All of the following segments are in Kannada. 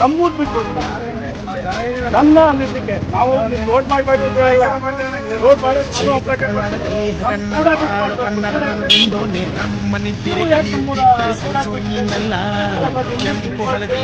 ನಮ್ಮೂರ್ ಬಿಟ್ಟು ನನ್ನ ಅನ್ನಿಸಕ್ಕೆ ನಾವು ರೋಡ್ ಮಾಡಬೇಕು ರೋಡ್ ಮಾಡಿ ಕೆಂಪು ಹಳದಿ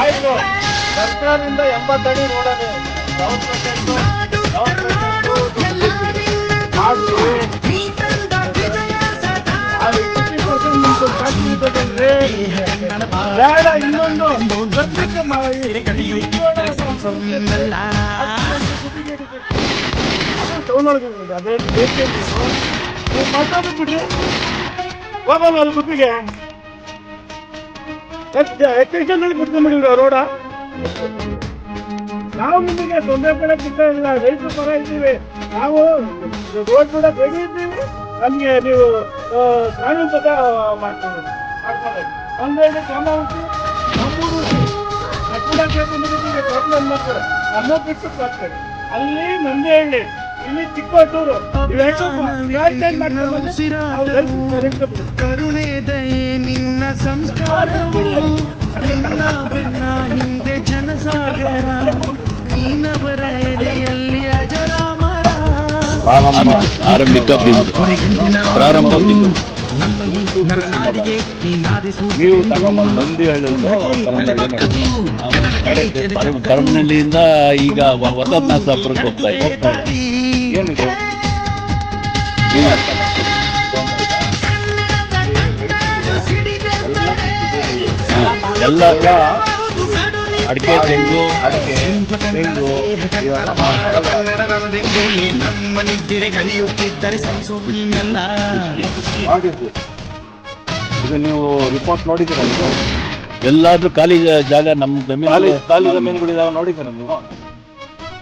ಆಯ್ತು. ಸರ್ಕಾರದಿಂದ ಎಂಬತ್ತಡಿ ನೋಡೋದು ಬೇಡ ಇನ್ನೊಂದು ಸದ್ಯಕ್ಕೆ ಮಾಡಿ ತಗೊಂಡೋಗ್ತೀನಿ ಅದೇ ಬೇಕೇ ನೀವು ಮಾತಾಡೋದು ಬಿಡ್ರಿ ಹೋಗಲ್ಲ ಅಲ್ಲಿ ಗುಪ್ಪಿಗೆ ಎಕ್ಸ್ಟೆನ್ಷನ್ ಮಾಡಿದ್ರು ರೋಡ. ನಾವು ನಿಮಗೆ ತೊಂದರೆ ಕೊಡಕ್ ಬಿಡ್ತಾ ಇಲ್ಲ. ರೈತರು ಪರ ಇದ್ದೀವಿ. ನಾವು ರೋಡ್ ಕೂಡ ರೆಡಿ ಇದ್ದೀವಿ. ನಮಗೆ ನೀವು ಕಾನೂನು ಪದ ಮಾಡ್ಕೊಂಡು ಒಂದು ಎರಡು ಕ್ರಮ ಉಂಟು. ನಮ್ಮೂರು ಪ್ರಾಬ್ಲಮ್ ನಮ್ಮ ಬಿಟ್ಟು ಅಲ್ಲಿ ನಂದೇಹಳ್ಳಿ ಇಲ್ಲಿ ಕರುಣೆ ದಯೆ ನಿನ್ನ ಸಂಸ್ಕಾರ ನಿನ್ನ ಭಿನ್ನ ಹಿಂದೆ ಜನಸಾಗರ. ನೀನವರ ಎದೆಯಲ್ಲಿ ಅಜರಾಮರ. ಪ್ರಾರಂಭ ಆರಂಭಿಕ ಬಿಂದು. ಪ್ರಾರಂಭ ನೀವು ತಗೊಂಬಂದು ಹೇಳಿದ್ರು ಕರಮನಹಳ್ಳಿಯಿಂದ ಈಗ ವಸಂತನಾಥಪುರಕ್ಕೆ ಹೋಗ್ತಾ ಇದ್ದೀವಿ ಏನಿದೆ? ಎಲ್ಲ ಅಡಿಕೆ ತೆಂಗು ಅಡಿಕೆ ತೆಂಗು ಕಲಿಯುತ್ತಿದ್ದರೆ ಸಹಿಸುವುದಿಲ್ಲ ಇದು ನೀವು ರಿಪೋರ್ಟ್ ನೋಡಿದ್ದೀರಾ ನೀವು? ಎಲ್ಲಾದ್ರೂ ಖಾಲಿ ಜಾಗ ನಮ್ಮ ಖಾಲಿ ಖಾಲಿ ಜಮೀನುಗಳಿದಾವೆ ನೋಡಿದ್ದೀರಾ ನೀವು?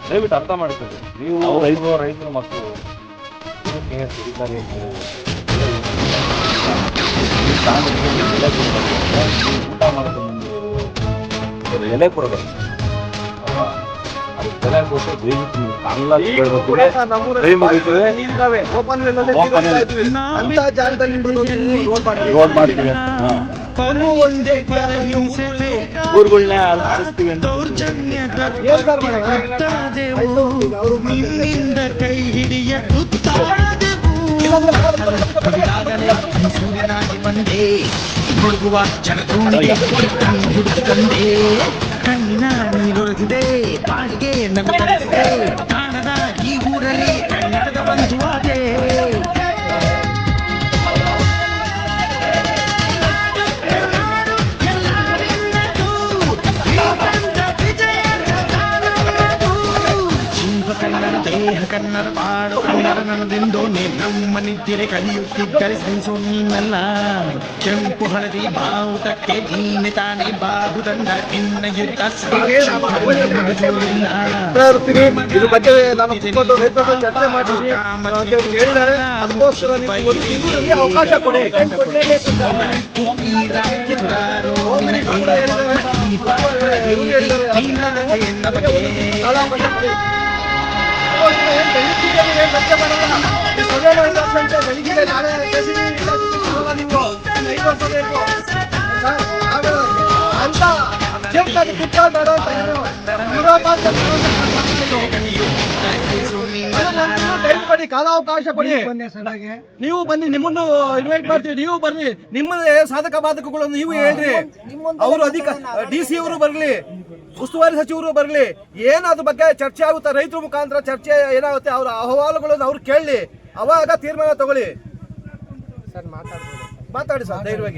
ದಯವಿಟ್ಟು ಅರ್ಥ ಮಾಡ್ತದೆ ನೀವು ರೈತರು ರೈತರು ಮಕ್ಕಳು ಎಲೆ ಕೊಡ್ಬೇಕು. ಊಟ ಮಾಡೋದು ಮುಂದೆ ಎಲೆ ಕೊಟ್ಟು ದಯವಿಟ್ಟು ನೀವು ಅಂತ ಜಾಗದಲ್ಲಿ ರೋಡ್ ಮಾಡ್ತೀವಿ. ಹಾ. ಪರು ಒಂದೇ ಹಿಂಸೆ ಬೇಕಾ? ಊರುಗಳ್ನ ಅಲ್ಪಿಸ್ತೀವಿ ಅಂತ ದೌರ್ಜನ್ಯ ಕರ್ತಾದೆವು ನಿನ್ನಿಂದ ಕೈ ಹಿಡಿಯ ತುತ್ತಾದೆವು ಕವಿದಾಗಲೇ ಸೂರ್ಯನಾಗಿ ಬಂದೆ ಹುಡುಗುವ ಜನತೋಣಿಗೆ ಹುಡುಕು ತಂದೆ ಕಣ್ಣಿನ ನೀರೊಳಗಿದೆ ಬಾಳಿಗೆ ನಗು ದೇಹ ಕನ್ನಡ ಪಾಡು ಕನ್ನಡ ನಮ್ಮನಿ ನಮ್ಮ ನಿದ್ದೆ ಕಲಿಯುತ್ತಿದ್ದರೆ ಸಹಿಸೋ ನೀನಲ್ಲ ಕೆಂಪು ಹಳದಿ ಬಾವುಟಕ್ಕೆ ನೀನೆ ತಾನೇ ತಂದ ನಿನ್ನ ಯುದ್ಧ ಇದ್ರ ಬಗ್ಗೆ ನಾನು ಕುತ್ಕೊಂಡು ರೈತರ ಜೊತೆ ಚರ್ಚೆ ಮಾಡಿದ್ದೀನಿ ಅವ್ರು ಹೇಳಿದ್ದಾರೆ ಅದಕ್ಕೋಸ್ಕರ ನೀವು ಒಂದು ತಿಂಗಳಿಗೆ ಅವಕಾಶ ಕೊಡಿ ಟೈಮ್ ಚರ್ಚೆ. ಈ ಬೆಳಿಗ್ಗೆ ನಾಳೆ ಐದು ವರ್ಷ ಬೇಕು. ಅಂತ ಜೀವನದಲ್ಲಿ ಟೈಮ್ ಕೊಡಿ ಕಾಲಾವಕಾಶ ಕೊಡಿ ನೀವು ಬನ್ನಿ ನಿಮ್ಮನ್ನು ಇನ್ವೈಟ್ ಮಾಡ್ತೀವಿ ನೀವು ಬನ್ನಿ ನಿಮ್ಮ ಸಾಧಕ ಬಾಧಕಗಳನ್ನು ನೀವು ಹೇಳ್ರಿ ಅವರು ಅಧಿಕ ಡಿ ಸಿ ಅವರು ಬರ್ಲಿ ಉಸ್ತುವಾರಿ ಸಚಿವರು ಬರಲಿ ಏನು ಅದ್ರ ಬಗ್ಗೆ ಚರ್ಚೆ ಆಗುತ್ತೆ? ರೈತರ ಮುಖಾಂತರ ಚರ್ಚೆ ಏನಾಗುತ್ತೆ? ಅವ್ರ ಅಹವಾಲುಗಳನ್ನು ಅವ್ರು ಕೇಳಲಿ ಅವಾಗ ತೀರ್ಮಾನ ತಗೊಳ್ಳಿ. ಮಾತಾಡಿ ಸರ್ ಧೈರ್ಯವಾಗಿ.